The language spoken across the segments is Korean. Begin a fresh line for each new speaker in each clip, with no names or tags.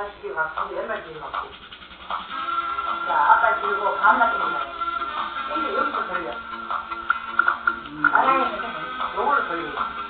東9番、今度山16。じゃあ、赤15、半巻になる。え、よく取るやつ。あれ、どこで取るやつ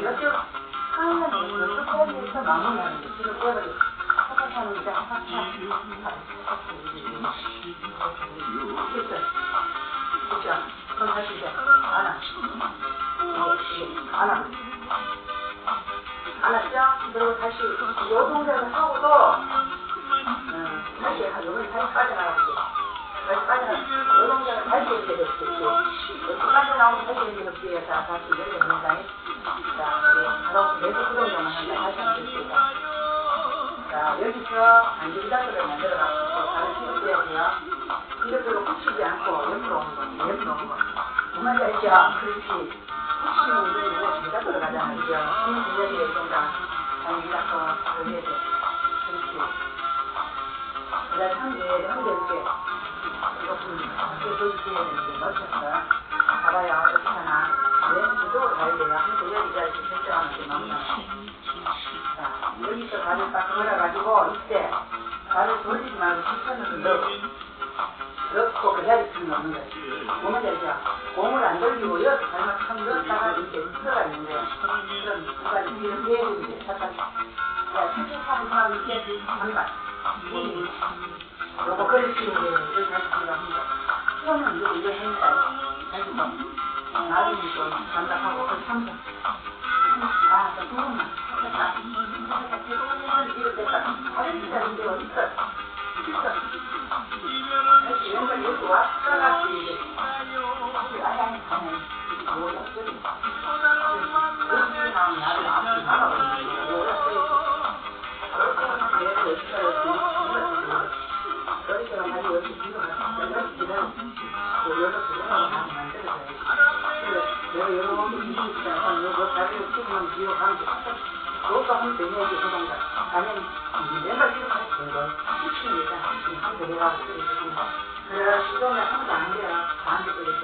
Thank you. 하얀 연구에서 꺼내서 남아나는 것을 꺼내서 하사하는데 하사하 됐어 자 그럼 다시 이제 안아 안아 안았죠? 그리고 다시 여동생을 하고서 음, 다시 여동생 다시 빠져나갈게 다시 빠져나갈게 여동생을 다시 이렇게 됐을 때 빠져나오면 다시 이렇게 해서 다시 이렇게 된다니 있습니다. 네, 바로 계속 흐름으로만 한다 하시면 좋겠습니다. 자, 여기서 안전자석을 만들어 가지고 다른 식으로 되고요. 그대로 붙이지 않고 옆으로 오는 겁니다. 옆으로 오는 겁니다. 그만 되죠? 그렇지. 붙이는 우리는 전자석으로 가잖아요. 힘이 들려지게 된다. 안전자석을 해야 돼요. 요거 그릇이 이제 다시 해서 사상이야.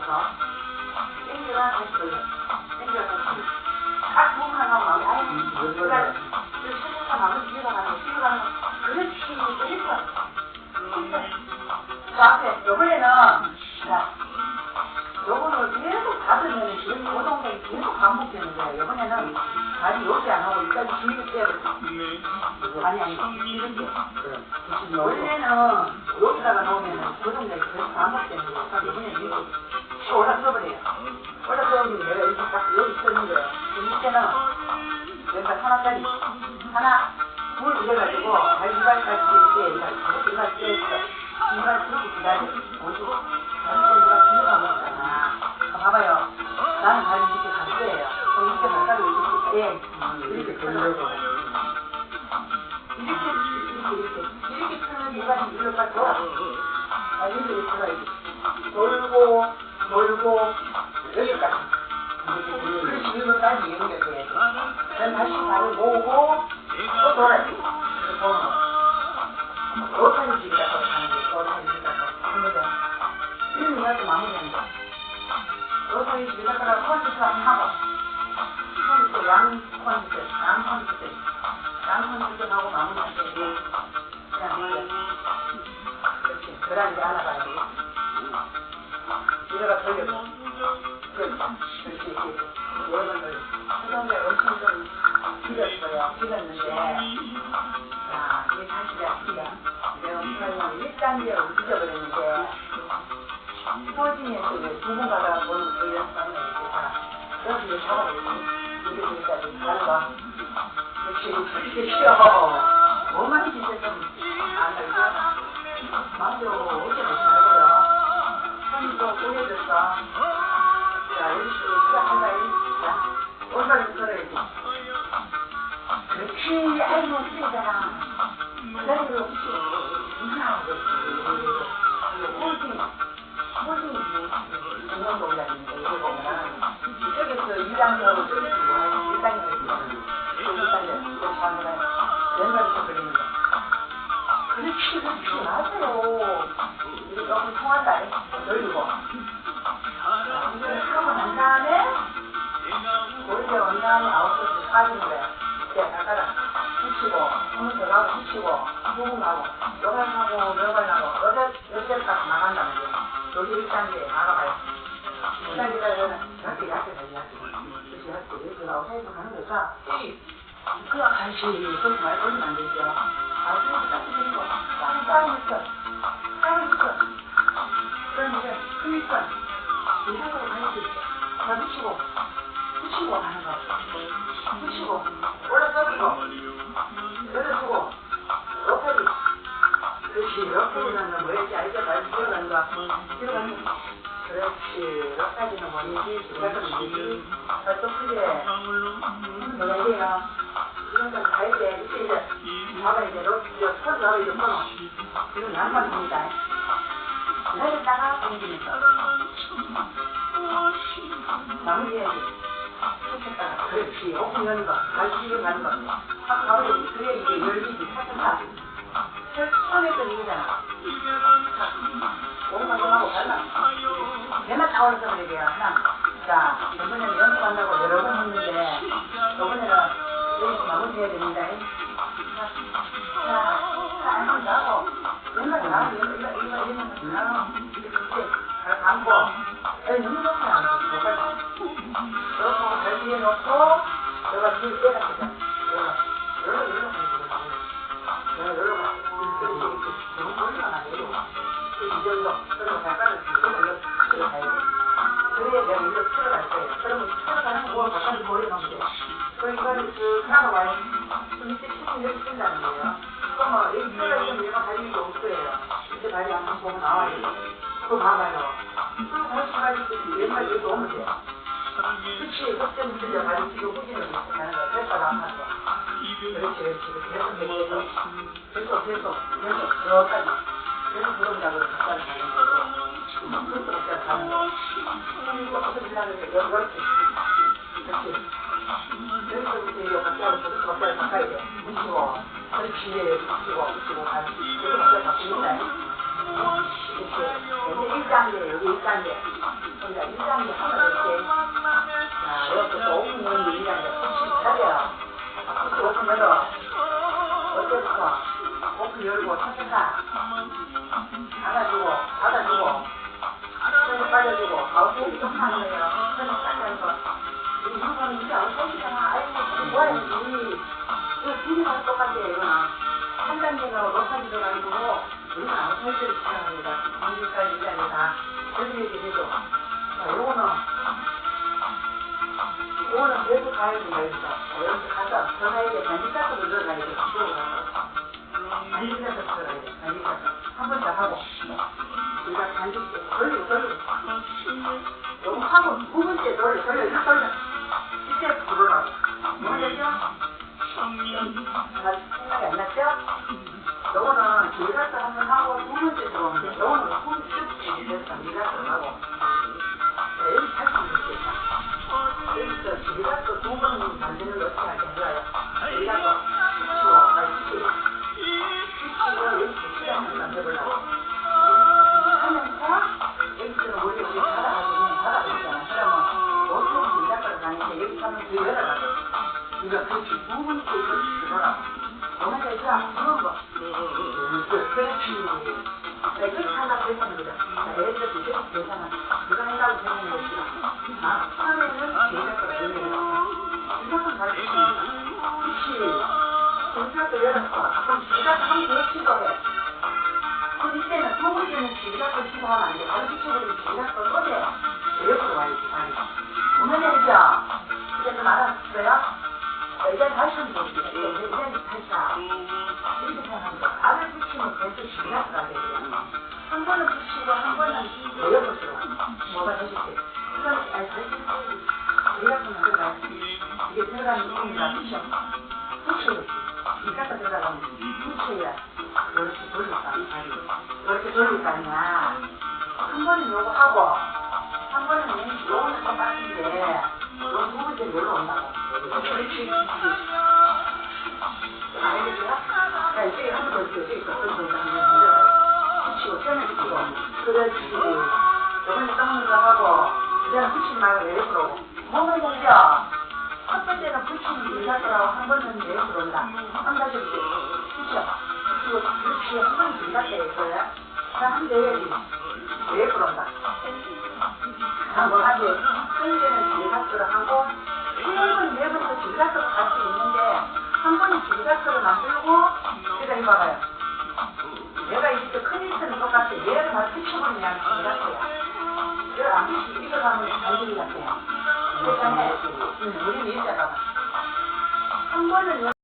huh? 那个农民呢，就这么的，俺们跟着他有没有衣服，吃我那舍不得。我这个女的，她有的是那个，你现在，人家看那家里。 여기 이제 잡아내지. 이게 지금까지 가는 거. 역시, 그렇게 싫어. 뭐만 진짜 좀, 안 되죠? 마음대로 어떻게 못 살고요. 손도 꼬여졌어. 자, 이렇게 시작한다, 자, 오른발을 걸어야지. 그렇지, 아이고, 쓰잖아. 게 여기 1단계에 나가봐요 1단계가 약게 약게 가지 약게 그래서 약게 이렇게 그렇지 로페리는 뭐니 들어가는 뭐지 또 크게 뭐냐게요 이런 건 갈때 이제 이제 봐봐 이제 로 이제 손 잡아 이제 끊어 이건 양만 됩니다 기다렸다가 당기면서 마무리해야지 쳤다가 그렇지 오픈 여는 거 갈치기 가는 거확 가버리지 그래야 이게 열리지 탁탁탁 손에서 이거잖아 4월서 일이야. 하나. 자, 이번에 연습한다고 여러 번 했는데, 이번에는 여기서 마무리해야 됩니다. 자, 한번 나고, 옛날에 나고, 이거, 이거, 이거, 이거, 나고, 이렇게 잘 감고, 여기 눈썹이 안 돼. 이렇게 잘 비벼놓고, 여기가 뒤에 빼라. 여기가, 여기가, 여기가. 한번 보고 나와야 돼. 그거 봐봐요. 그럼 다시 가지고 왼발 여기 오면 돼. 그치, 그때부터 이제 발이 뒤로 후진을 가는 거야. 뱃발 안 하는 거. 그렇지, 그렇지. 계속, 계속. 계속, 계속. 계속, 여기까지. 계속 그런다고 가까이 가는 거고. 그렇게 가까이 가는 거. 그리고 어떻게 지나는 게 여기 그렇지. 1단계 여기 1단계 그러니까 1단계 하면 이렇게 자 이렇게 또 오픈 열는 1단계 푸시 잘해요 푸시 오픈 열어 어때부터 오픈 열고 착착하 닫아주고 닫아주고 손에 빠져주고 아웃사이드 좀 하는 거예요 손에 빠져서 우리 이거는 이제 아웃사이드잖아 아이고 뭐야지 이거 둘이랑 똑같아요 이거는 한 단계가 들어가지고 우리가 아웃사이드를 시작합니다. 관계까지 이제 다 해드리게 되죠. 자, 요거는, 요거는 외부 가야 된다, 여기서. 자, 이렇게 가서 전화에 대해 반지가스로 들어가야 돼. 가서. 반지가스 들어가야 돼. 반지가스. 한번 더 하고. 우리가 반지, 돌리고, 돌리고. 요거 하고 두 번째 돌려, 돌려, 돌려. 이때 부르라고. 뭐냐죠? 잘 생각이 안 났죠? 요거는 길가스 한번 하고 자, 여기 다시 넣겠다 여기서 길가스 두번 만드는 거 붙이고 여기 붙 여기 하나 그랬다 자, 여기 두개 여기 하나. 누가 한다고 되는 것이다. 아, 처음에는 여자가 되는 거야. 이상은 다르지. 그치. 검사도 열었어. 그럼 여자가 한 번씩 거래. 그 밑에는 소고기는 지가 걸 치고 하면 안 돼. 바로 뒤쪽으로 지가 걸 꺼내요. 한 번은 요거 하고 한 번은 이 요거는 것 같은데 요거 누구한테 별로 없나 봐. 그렇지. 알겠어요? 자, 이제 한번 더 이제 같은 정도 하면 붙이고 펴내주고 그렇지. 요번에 깎는 거 하고 그냥 붙이지 말고 내려오고 몸을 공격. 첫 번째는 붙이는 불가더라고 한 번은 내려온다. 한 가지 붙여. 붙이고 그렇지. 한번 불가더라 이거야. 나한 대야지.